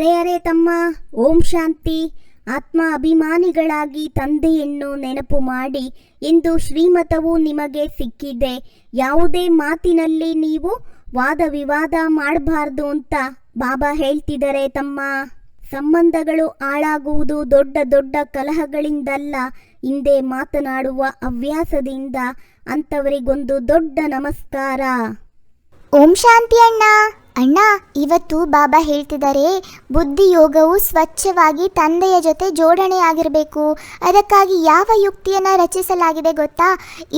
ಅರೆ ಅರೆ ತಮ್ಮ, ಓಂ ಶಾಂತಿ. ಆತ್ಮ ಅಭಿಮಾನಿಗಳಾಗಿ ತಂದೆಯನ್ನು ನೆನಪು ಮಾಡಿ ಎಂದು ಶ್ರೀಮತವು ನಿಮಗೆ ಸಿಕ್ಕಿದೆ. ಯಾವುದೇ ಮಾತಿನಲ್ಲಿ ನೀವು ವಾದ ವಿವಾದ ಮಾಡಬಾರ್ದು ಅಂತ ಬಾಬಾ ಹೇಳ್ತಿದ್ದಾರೆ ತಮ್ಮ. ಸಂಬಂಧಗಳು ಹಾಳಾಗುವುದು ದೊಡ್ಡ ದೊಡ್ಡ ಕಲಹಗಳಿಂದಲ್ಲ, ಹಿಂದೆ ಮಾತನಾಡುವ ಹವ್ಯಾಸದಿಂದ ಅಂಥವರಿಗೊಂದು ದೊಡ್ಡ ನಮಸ್ಕಾರ. ಓಂ ಶಾಂತಿ ಅಣ್ಣ. ಅಣ್ಣ, ಇವತ್ತು ಬಾಬಾ ಹೇಳ್ತಿದ್ದಾರೆ ಬುದ್ಧಿ ಯೋಗವು ಸ್ವಚ್ಛವಾಗಿ ತಂದೆಯ ಜೊತೆ ಜೋಡಣೆಯಾಗಿರಬೇಕು ಅದಕ್ಕಾಗಿ ಯಾವ ಯುಕ್ತಿಯನ್ನು ರಚಿಸಲಾಗಿದೆ ಗೊತ್ತಾ?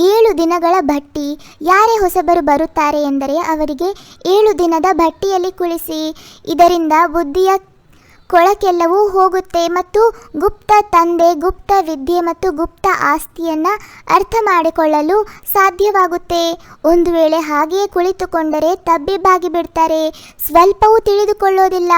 ಏಳು ದಿನಗಳ ಭಟ್ಟಿ ಯಾರೇ ಹೊಸಬರು ಬರುತ್ತಾರೆ ಎಂದರೆ ಅವರಿಗೆ ಏಳು ದಿನದ ಭಟ್ಟಿಯಲ್ಲಿ ಕುಳಿಸಿ. ಇದರಿಂದ ಬುದ್ಧಿಯ ಕೊಳಕೆಲ್ಲವೂ ಹೋಗುತ್ತೆ ಮತ್ತು ಗುಪ್ತ ತಂದೆ, ಗುಪ್ತ ವಿದ್ಯೆ ಮತ್ತು ಗುಪ್ತ ಆಸ್ತಿಯನ್ನು ಅರ್ಥ ಮಾಡಿಕೊಳ್ಳಲು ಸಾಧ್ಯವಾಗುತ್ತೆ. ಒಂದು ವೇಳೆ ಹಾಗೆಯೇ ಕುಳಿತುಕೊಂಡರೆ ತಬ್ಬಿಬ್ಬಾಗಿ ಬಿಡ್ತಾರೆ. ಸ್ವಲ್ಪವೂ ತಿಳಿದುಕೊಳ್ಳೋದಿಲ್ಲ.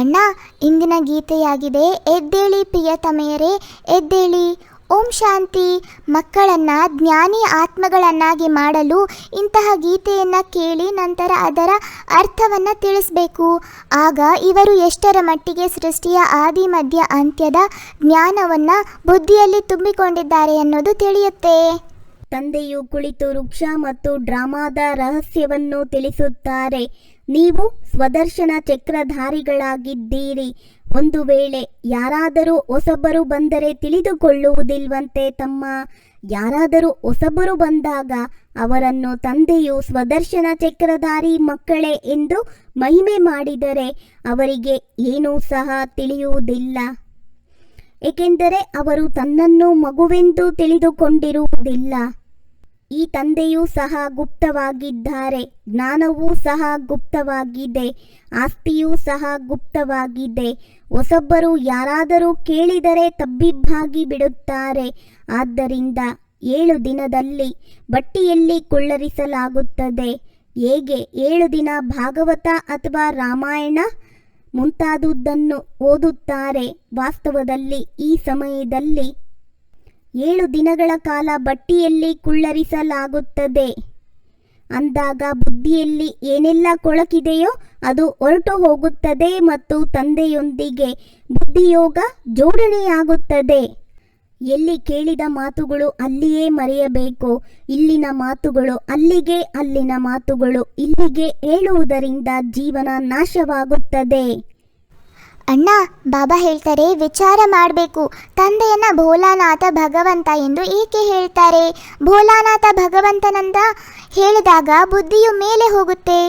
ಅಣ್ಣ, ಇಂದಿನ ಗೀತೆಯಾಗಿದೆ, ಎದ್ದೇಳಿ ಪ್ರಿಯತಮೆಯರೇ ಎದ್ದೇಳಿ. ಓಂ ಶಾಂತಿ. ಮಕ್ಕಳನ್ನು ಜ್ಞಾನಿ ಆತ್ಮಗಳನ್ನಾಗಿ ಮಾಡಲು ಇಂತಹ ಗೀತೆಯನ್ನು ಕೇಳಿ ನಂತರ ಅದರ ಅರ್ಥವನ್ನು ತಿಳಿಸಬೇಕು. ಆಗ ಇವರು ಎಷ್ಟರ ಮಟ್ಟಿಗೆ ಸೃಷ್ಟಿಯ ಆದಿ, ಮಧ್ಯ, ಅಂತ್ಯದ ಜ್ಞಾನವನ್ನು ಬುದ್ಧಿಯಲ್ಲಿ ತುಂಬಿಕೊಂಡಿದ್ದಾರೆ ಅನ್ನೋದು ತಿಳಿಯುತ್ತೆ. ತಂದೆಯು ಕುಳಿತು ವೃಕ್ಷ ಮತ್ತು ಡ್ರಾಮಾದ ರಹಸ್ಯವನ್ನು ತಿಳಿಸುತ್ತಾರೆ. ನೀವು ಸ್ವದರ್ಶನ ಚಕ್ರಧಾರಿಗಳಾಗಿದ್ದೀರಿ. ಒಂದು ವೇಳೆ ಯಾರಾದರೂ ಹೊಸಬರು ಬಂದರೆ ತಿಳಿದುಕೊಳ್ಳುವುದಿಲ್ವಂತೆ ತಮ್ಮ ಯಾರಾದರೂ ಹೊಸಬರು ಬಂದಾಗ ಅವರನ್ನು ತಂದೆಯು ಸ್ವದರ್ಶನ ಚಕ್ರಧಾರಿ ಮಕ್ಕಳೇ ಎಂದು ಮಹಿಮೆ ಮಾಡಿದರೆ ಅವರಿಗೆ ಏನೂ ಸಹ ತಿಳಿಯುವುದಿಲ್ಲ. ಏಕೆಂದರೆ ಅವರು ತನ್ನನ್ನು ಮಗುವೆಂದು ತಿಳಿದುಕೊಂಡಿರುವುದಿಲ್ಲ. ಈ ತಂದೆಯೂ ಸಹ ಗುಪ್ತವಾಗಿದ್ದಾರೆ, ಜ್ಞಾನವೂ ಸಹ ಗುಪ್ತವಾಗಿದೆ, ಆಸ್ತಿಯೂ ಸಹ ಗುಪ್ತವಾಗಿದೆ. ಹೊಸಬ್ಬರು ಯಾರಾದರೂ ಕೇಳಿದರೆ ತಬ್ಬಿಬ್ಬಾಗಿ ಬಿಡುತ್ತಾರೆ. ಆದ್ದರಿಂದ ಏಳು ದಿನದಲ್ಲಿ ಬಟ್ಟಿಯಲ್ಲಿ ಕುಳ್ಳರಿಸಲಾಗುತ್ತದೆ. ಹೇಗೆ? ಏಳು ದಿನ ಭಾಗವತ ಅಥವಾ ರಾಮಾಯಣ ಮುಂತಾದುದನ್ನು ಓದುತ್ತಾರೆ. ವಾಸ್ತವದಲ್ಲಿ ಈ ಸಮಯದಲ್ಲಿ ಏಳು ದಿನಗಳ ಕಾಲ ಬಟ್ಟಿಯಲ್ಲಿ ಕುಳ್ಳರಿಸಲಾಗುತ್ತದೆ. ಅಂದಾಗ ಬುದ್ಧಿಯಲ್ಲಿ ಏನೆಲ್ಲ ಕೊಳಕಿದೆಯೋ ಅದು ಹೊರಟು ಹೋಗುತ್ತದೆ ಮತ್ತು ತಂದೆಯೊಂದಿಗೆ ಬುದ್ಧಿಯೋಗ ಜೋಡಣೆಯಾಗುತ್ತದೆ. ಎಲ್ಲಿ ಕೇಳಿದ ಮಾತುಗಳು ಅಲ್ಲಿಯೇ ಮರೆಯಬೇಕು. ಇಲ್ಲಿನ ಮಾತುಗಳು ಅಲ್ಲಿಗೆ, ಅಲ್ಲಿನ ಮಾತುಗಳು ಇಲ್ಲಿಗೆ ಹೇಳುವುದರಿಂದ ಜೀವನ ನಾಶವಾಗುತ್ತದೆ. ಅಣ್ಣ, ಬಾಬಾ ಹೇಳ್ತಾರೆ, ವಿಚಾರ ಮಾಡಬೇಕು. ತಂದೆಯನ್ನ ಭೋಲಾನಾಥ ಭಗವಂತ ಎಂದು ಏಕೆ ಹೇಳ್ತಾರೆ? ಭೋಲಾನಾಥ ಭಗವಂತನಂದ ಹೇಳಿದಾಗ ಬುದ್ಧಿಯು ಮೇಲೆ ಹೋಗುತ್ತೆ.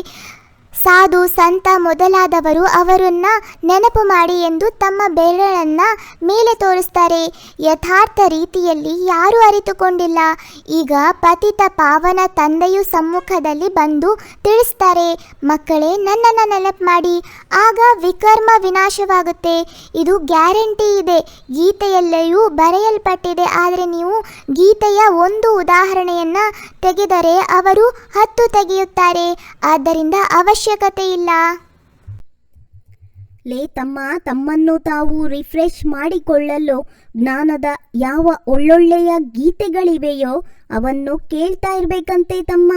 ಸಾಧು, ಸಂತ ಮೊದಲಾದವರು ಅವರನ್ನ ನೆನಪು ಮಾಡಿ ಎಂದು ತಮ್ಮ ಬೆರಳನ್ನ ಮೇಲೆ ತೋರಿಸ್ತಾರೆ. ಯಥಾರ್ಥ ರೀತಿಯಲ್ಲಿ ಯಾರೂ ಅರಿತುಕೊಂಡಿಲ್ಲ. ಈಗ ಪತಿತ ಪಾವನ ತಂದೆಯು ಸಮ್ಮುಖದಲ್ಲಿ ಬಂದು ತಿಳಿಸ್ತಾರೆ, ಮಕ್ಕಳೇ, ನನ್ನನ್ನು ನೆನಪು ಮಾಡಿ. ಆಗ ವಿಕರ್ಮ ವಿನಾಶವಾಗುತ್ತೆ. ಇದು ಗ್ಯಾರಂಟಿ ಇದೆ. ಗೀತೆಯಲ್ಲಿಯೂ ಬರೆಯಲ್ಪಟ್ಟಿದೆ. ಆದರೆ ನೀವು ಗೀತೆಯ ಒಂದು ಉದಾಹರಣೆಯನ್ನು ತೆಗೆದರೆ ಅವರು ಹತ್ತು ತೆಗೆಯುತ್ತಾರೆ. ಆದ್ದರಿಂದ ಅವಶ್ಯಕತೆ ಇಲ್ಲ ಲೇ ತಮ್ಮ, ತಮ್ಮನ್ನು ತಾವು ರಿಫ್ರೆಶ್ ಮಾಡಿಕೊಳ್ಳಲು ಜ್ಞಾನದ ಯಾವ ಒಳ್ಳೊಳ್ಳೆಯ ಗೀತೆಗಳಿವೆಯೋ ಅವನ್ನು ಕೇಳ್ತಾ ಇರಬೇಕಂತೆ ತಮ್ಮ.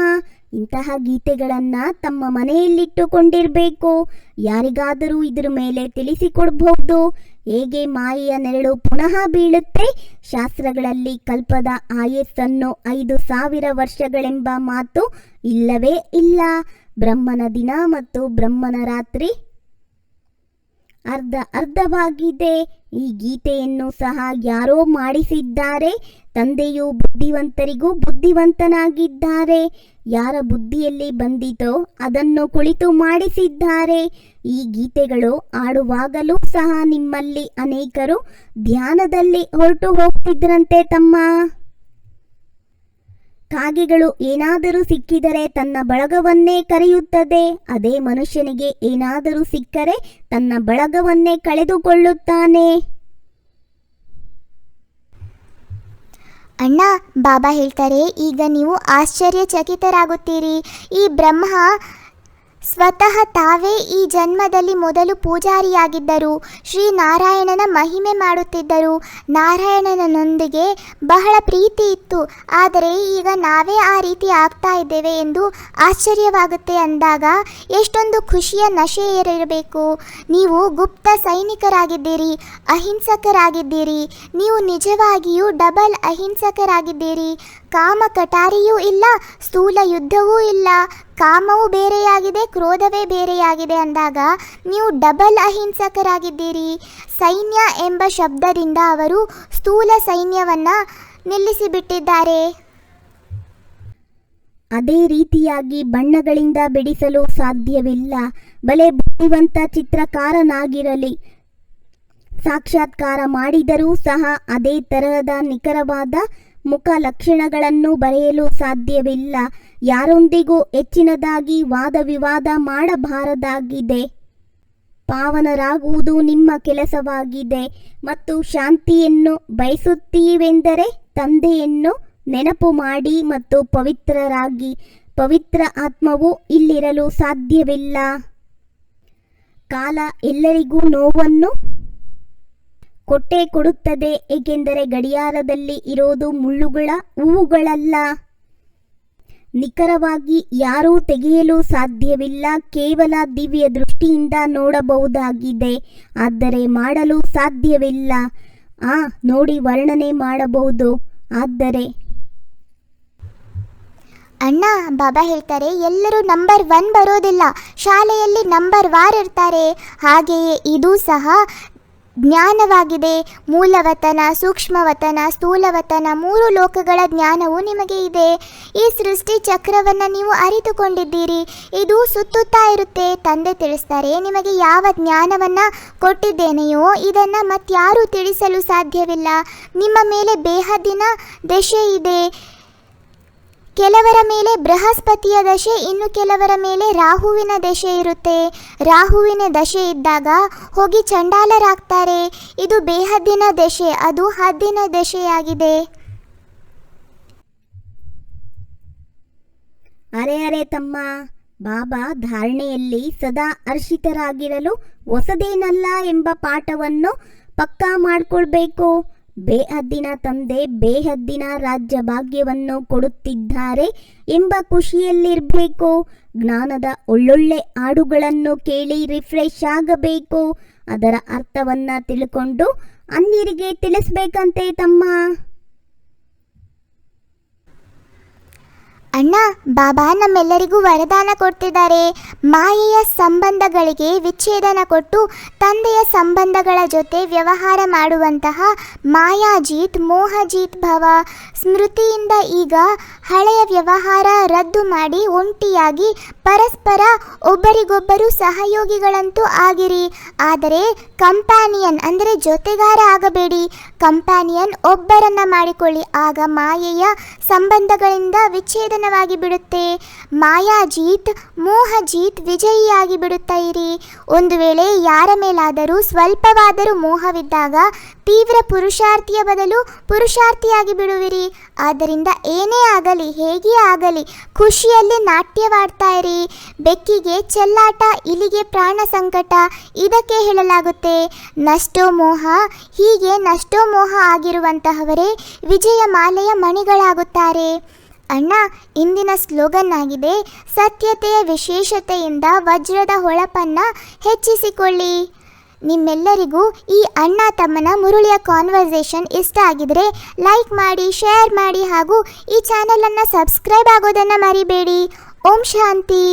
ಇಂತಹ ಗೀತೆಗಳನ್ನು ತಮ್ಮ ಮನೆಯಲ್ಲಿಟ್ಟುಕೊಂಡಿರಬೇಕು. ಯಾರಿಗಾದರೂ ಇದ್ರ ಮೇಲೆ ತಿಳಿಸಿಕೊಡ್ಬಹುದು. ಹೇಗೆ ಮಾಯೆಯ ನೆರಳು ಪುನಃ ಬೀಳುತ್ತೆ? ಶಾಸ್ತ್ರಗಳಲ್ಲಿ ಕಲ್ಪದ ಆಯಸ್ಸನ್ನು ಐದು ಸಾವಿರ ವರ್ಷಗಳೆಂಬ ಮಾತು ಇಲ್ಲವೇ ಇಲ್ಲ. ಬ್ರಹ್ಮನ ದಿನ ಮತ್ತು ಬ್ರಹ್ಮನ ರಾತ್ರಿ. ಅರ್ಧ ಅರ್ಧವಾಗಿದೆ. ಈ ಗೀತೆಯನ್ನು ಸಹ ಯಾರೋ ಮಾಡಿಸಿದ್ದಾರೆ. ತಂದೆಯು ಬುದ್ಧಿವಂತರಿಗೂ ಬುದ್ಧಿವಂತನಾಗಿದ್ದಾರೆ. ಯಾರ ಬುದ್ಧಿಯಲ್ಲಿ ಬಂದಿತೋ ಅದನ್ನು ಕುಳಿತು ಮಾಡಿಸಿದ್ದಾರೆ. ಈ ಗೀತೆಗಳು ಆಡುವಾಗಲೂ ಸಹ ನಿಮ್ಮಲ್ಲಿ ಅನೇಕರು ಧ್ಯಾನದಲ್ಲಿ ಹೊರಟು ಹೋಗ್ತಿದ್ರಂತೆ ತಮ್ಮ. ಕಾಗೆಗಳು ಏನಾದರೂ ಸಿಕ್ಕಿದರೆ ತನ್ನ ಬಳಗವನ್ನೇ ಕರೆಯುತ್ತದೆ. ಅದೇ ಮನುಷ್ಯನಿಗೆ ಏನಾದರೂ ಸಿಕ್ಕರೆ ತನ್ನ ಬಳಗವನ್ನೇ ಕಳೆದುಕೊಳ್ಳುತ್ತಾನೆ. ಅಣ್ಣ, ಬಾಬಾ ಹೇಳ್ತಾರೆ, ಈಗ ನೀವು ಆಶ್ಚರ್ಯಚಕಿತರಾಗುತ್ತೀರಿ. ಈ ಬ್ರಹ್ಮ ಸ್ವತಃ ತಾವೇ ಈ ಜನ್ಮದಲ್ಲಿ ಮೊದಲು ಪೂಜಾರಿಯಾಗಿದ್ದರು. ಶ್ರೀ ನಾರಾಯಣನ ಮಹಿಮೆ ಮಾಡುತ್ತಿದ್ದರು. ನಾರಾಯಣನೊಂದಿಗೆ ಬಹಳ ಪ್ರೀತಿ ಇತ್ತು. ಆದರೆ ಈಗ ನಾವೇ ಆ ರೀತಿ ಆಗ್ತಾ ಇದ್ದೇವೆ ಎಂದು ಆಶ್ಚರ್ಯವಾಗುತ್ತೆ ಅಂದಾಗ, ಎಷ್ಟೊಂದು ಖುಷಿಯ ನಶೆ ಏರಿರಬೇಕು ನೀವು ಗುಪ್ತ ಸೈನಿಕರಾಗಿದ್ದೀರಿ, ಅಹಿಂಸಕರಾಗಿದ್ದೀರಿ. ನೀವು ನಿಜವಾಗಿಯೂ ಡಬಲ್ ಅಹಿಂಸಕರಾಗಿದ್ದೀರಿ. ಕಾಮ ಕಟಾರಿಯೂ ಇಲ್ಲ, ಸ್ಥೂಲ ಯುದ್ಧವೂ ಇಲ್ಲ. ಕಾಮವು ಬೇರೆಯಾಗಿದೆ, ಕ್ರೋಧವೇ ಬೇರೆಯಾಗಿದೆ ಅಂದಾಗ ನೀವು ಡಬಲ್ ಅಹಿಂಸಕರಾಗಿದ್ದೀರಿ. ಸೈನ್ಯ ಎಂಬ ಶಬ್ದದಿಂದ ಅವರು ಸ್ಥೂಲ ಸೈನ್ಯವನ್ನು ನಿಲ್ಲಿಸಿಬಿಟ್ಟಿದ್ದಾರೆ. ಅದೇ ರೀತಿಯಾಗಿ ಬಣ್ಣಗಳಿಂದ ಬಿಡಿಸಲು ಸಾಧ್ಯವಿಲ್ಲ. ಬಲೆ ಬುದ್ಧಿವಂತ ಚಿತ್ರಕಾರನಾಗಿರಲಿ. ಸಾಕ್ಷಾತ್ಕಾರ ಮಾಡಿದರೂ ಸಹ ಅದೇ ತರಹದ ನಿಖರವಾದ ಮುಖ ಲಕ್ಷಣಗಳನ್ನು ಬರೆಯಲು ಸಾಧ್ಯವಿಲ್ಲ. ಯಾರೊಂದಿಗೂ ಹೆಚ್ಚಿನದಾಗಿ ವಾದ ವಿವಾದ ಮಾಡಬಾರದಾಗಿದೆ. ಪಾವನರಾಗುವುದು ನಿಮ್ಮ ಕೆಲಸವಾಗಿದೆ ಮತ್ತು ಶಾಂತಿಯನ್ನು ಬಯಸುತ್ತೀವೆಂದರೆ ತಂದೆಯನ್ನು ನೆನಪು ಮಾಡಿ ಮತ್ತು ಪವಿತ್ರರಾಗಿ, ಪವಿತ್ರ ಆತ್ಮವು ಇಲ್ಲಿರಲು ಸಾಧ್ಯವಿಲ್ಲ. ಕಾಲ ಎಲ್ಲರಿಗೂ ನೋವನ್ನು ಕೊಟ್ಟೆ ಕೊಡುತ್ತದೆ, ಏಕೆಂದರೆ ಗಡಿಯಾರದಲ್ಲಿ ಇರೋದು ಮುಳ್ಳುಗಳ ಹೂವುಗಳಲ್ಲ. ನಿಖರವಾಗಿ ಯಾರೂ ತೆಗೆಯಲು ಸಾಧ್ಯವಿಲ್ಲ, ಕೇವಲ ದಿವ್ಯ ದೃಷ್ಟಿಯಿಂದ ನೋಡಬಹುದಾಗಿದೆ. ಆದರೆ ಮಾಡಲು ಸಾಧ್ಯವಿಲ್ಲ. ಆ, ನೋಡಿ ವರ್ಣನೆ ಮಾಡಬಹುದು. ಆದರೆ ಅಣ್ಣ, ಬಾಬಾ ಹೇಳ್ತಾರೆ, ಎಲ್ಲರೂ ನಂಬರ್ ಒನ್ ಬರೋದಿಲ್ಲ. ಶಾಲೆಯಲ್ಲಿ ನಂಬರ್ ವಾರ್ ಇರ್ತಾರೆ. ಹಾಗೆಯೇ ಇದು ಸಹ ಜ್ಞಾನವಾಗಿದೆ. ಮೂಲವತನ, ಸೂಕ್ಷ್ಮವತನ, ಸ್ಥೂಲವತನ ಮೂರು ಲೋಕಗಳ ಜ್ಞಾನವು ನಿಮಗೆ ಇದೆ. ಈ ಸೃಷ್ಟಿ ಚಕ್ರವನ್ನು ನೀವು ಅರಿತುಕೊಂಡಿದ್ದೀರಿ. ಇದು ಸುತ್ತುತ್ತಾ ಇರುತ್ತೆ. ತಂದೆ ತಿಳಿಸ್ತಾರೆ, ನಿಮಗೆ ಯಾವ ಜ್ಞಾನವನ್ನು ಕೊಟ್ಟಿದ್ದೇನೆಯೋ ಇದನ್ನು ಮತ್ತಾರೂ ತಿಳಿಸಲು ಸಾಧ್ಯವಿಲ್ಲ. ನಿಮ್ಮ ಮೇಲೆ ಬೇಹದಿನ ದೆಶೆ ಇದೆ ಕೆಲವರ ಮೇಲೆ ಬೃಹಸ್ಪತಿಯ ದಶೆ, ಇನ್ನು ಕೆಲವರ ಮೇಲೆ ರಾಹುವಿನ ದಶೆ ಇರುತ್ತೆ. ರಾಹುವಿನ ದಶೆ ಇದ್ದಾಗ ಹೋಗಿ ಚಂಡಾಲರಾಗ್ತಾರೆ. ಇದು ಬೇಹದ್ದಿನ ದಶೆ, ಅದು ಹದ್ದಿನ ದಶೆಯಾಗಿದೆ. ಅರೆ ಅರೆ ತಮ್ಮ, ಬಾಬಾ ಧಾರಣೆಯಲ್ಲಿ ಸದಾ ಅರ್ಷಿತರಾಗಿರಲು ಹೊಸದೇನಲ್ಲ ಎಂಬ ಪಾಠವನ್ನು ಪಕ್ಕಾ ಮಾಡಿಕೊಳ್ಬೇಕು. ಬೇಹದ್ದಿನ ತಂದೆ, ಬೇಹದ್ದಿನ ರಾಜ್ಯ ಭಾಗ್ಯವನ್ನು ಕೊಡುತ್ತಿದ್ದಾರೆ ಎಂಬ ಖುಷಿಯಲ್ಲಿರಬೇಕು. ಜ್ಞಾನದ ಒಳ್ಳೊಳ್ಳೆ ಹಾಡುಗಳನ್ನು ಕೇಳಿ ರಿಫ್ರೆಶ್ ಆಗಬೇಕು. ಅದರ ಅರ್ಥವನ್ನ ತಿಳ್ಕೊಂಡು ಅನ್ನಿರಿಗೆ ತಿಳಿಸ್ಬೇಕಂತೆ ತಮ್ಮ. ಅಣ್ಣ, ಬಾಬಾ ನಮ್ಮೆಲ್ಲರಿಗೂ ವರದಾನ ಕೊಡ್ತಿದ್ದಾರೆ. ಮಾಯೆಯ ಸಂಬಂಧಗಳಿಗೆ ವಿಚ್ಛೇದನ ಕೊಟ್ಟು ತಂದೆಯ ಸಂಬಂಧಗಳ ಜೊತೆ ವ್ಯವಹಾರ ಮಾಡುವಂತಹ ಮಾಯಾಜೀತ್, ಮೋಹಜೀತ್ ಭವ ಸ್ಮೃತಿಯಿಂದ ಈಗ ಹಳೆಯ ವ್ಯವಹಾರ ರದ್ದು ಮಾಡಿ ಒಂಟಿಯಾಗಿ ಪರಸ್ಪರ ಒಬ್ಬರಿಗೊಬ್ಬರು ಸಹಯೋಗಿಗಳಂತೂ ಆಗಿರಿ. ಆದರೆ ಕಂಪ್ಯಾನಿಯನ್ ಅಂದರೆ ಜೊತೆಗಾರ ಆಗಬೇಡಿ. ಕಂಪ್ಯಾನಿಯನ್ ಒಬ್ಬರನ್ನ ಮಾಡಿಕೊಳ್ಳಿ. ಆಗ ಮಾಯೆಯ ಸಂಬಂಧಗಳಿಂದ ವಿಚ್ಛೇದನವಾಗಿ ಬಿಡುತ್ತೆ. ಮಾಯಾಜೀತ್, ಮೋಹಜೀತ್ ವಿಜಯಿಯಾಗಿ ಬಿಡುತ್ತಾ ಇರಿ ಒಂದು ವೇಳೆ ಯಾರ ಮೇಲಾದರೂ ಸ್ವಲ್ಪವಾದರೂ ಮೋಹವಿದ್ದಾಗ ತೀವ್ರ ಪುರುಷಾರ್ಥಿಯ ಬದಲು ಪುರುಷಾರ್ಥಿಯಾಗಿ ಬಿಡುವಿರಿ. ಆದ್ದರಿಂದ ಏನೇ ಆಗಲಿ, ಹೇಗೆ ಆಗಲಿ, ಖುಷಿಯಲ್ಲಿ ನಾಟ್ಯವಾಡ್ತಾ ಇರಿ ಬೆಕ್ಕಿಗೆ ಚೆಲ್ಲಾಟ, ಇಲಿಗೆ ಪ್ರಾಣ ಸಂಕಟ ಇದಕ್ಕೆ ಹೇಳಲಾಗುತ್ತೆ. ನಷ್ಟೋ ಮೋಹ ಹೀಗೆ ನಷ್ಟೋ ಮೋಹ ಆಗಿರುವಂತಹವರೇ ವಿಜಯ ಮಾಲೆಯ ಮಣಿಗಳಾಗುತ್ತಾರೆ. ಅಣ್ಣ, ಇಂದಿನ ಸ್ಲೋಗನ್ ಆಗಿದೆ ಸತ್ಯತೆಯ ವಿಶೇಷತೆಯಿಂದ ವಜ್ರದ ಹೊಳಪನ್ನ ಹೆಚ್ಚಿಸಿಕೊಳ್ಳಿ. ನಿಮ್ಮೆಲ್ಲರಿಗೂ ಈ ಅಣ್ಣ ತಮ್ಮನ ಮುರುಳಿಯ ಕಾನ್ವರ್ಸೇಷನ್ ಇಷ್ಟ ಆಗಿದ್ರೆ ಲೈಕ್ ಮಾಡಿ ಶೇರ್ ಮಾಡಿ ಹಾಗೂ ಈ ಚಾನಲನ್ನು ಸಬ್ಸ್ಕ್ರೈಬ್ ಆಗೋದನ್ನು ಮರಿಬೇಡಿ. ಓಂ ಶಾಂತಿ.